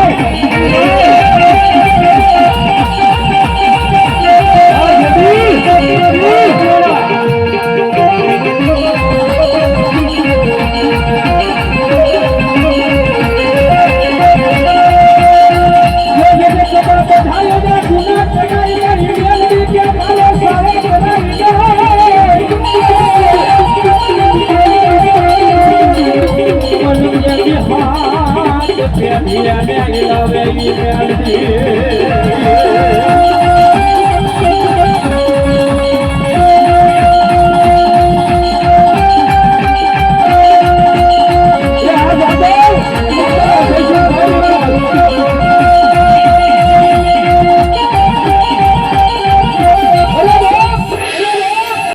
Yeah. ਦੀਆਂ ਨੇ ਇਲਾਵੇ ਕੀ ਪੈਣ ਜੀ